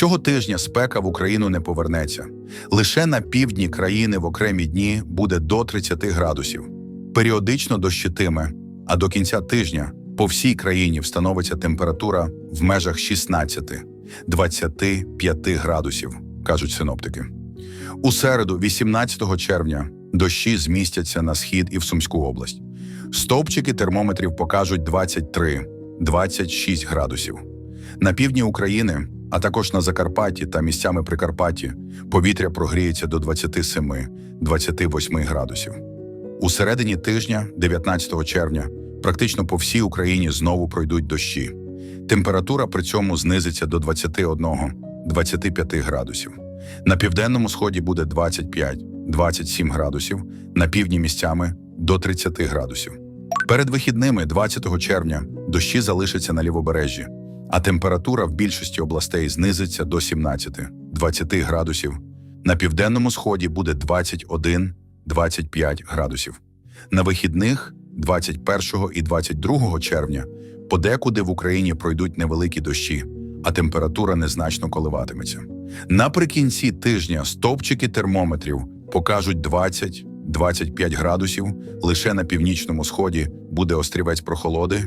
Цього тижня спека в Україну не повернеться. Лише на півдні країни в окремі дні буде до 30 градусів. Періодично дощитиме, а до кінця тижня по всій країні встановиться температура в межах 16-25 градусів, кажуть синоптики. У середу, 18 червня, дощі змістяться на схід і в Сумську область. Стовпчики термометрів покажуть 23-26 градусів. На півдні України, а також на Закарпатті та місцями Прикарпатті, повітря прогріється до 27-28 градусів. У середині тижня, 19 червня, практично по всій Україні знову пройдуть дощі. Температура при цьому знизиться до 21-25 градусів. На південному сході буде 25-27 градусів, на півдні місцями до 30 градусів. Перед вихідними, 20 червня, дощі залишаться на лівобережжі, а температура в більшості областей знизиться до 17-20 градусів. На південному сході буде 21-25 градусів. На вихідних 21 і 22 червня подекуди в Україні пройдуть невеликі дощі, а температура незначно коливатиметься. Наприкінці тижня стовпчики термометрів покажуть 20-25 градусів. Лише на північному сході буде острівець прохолоди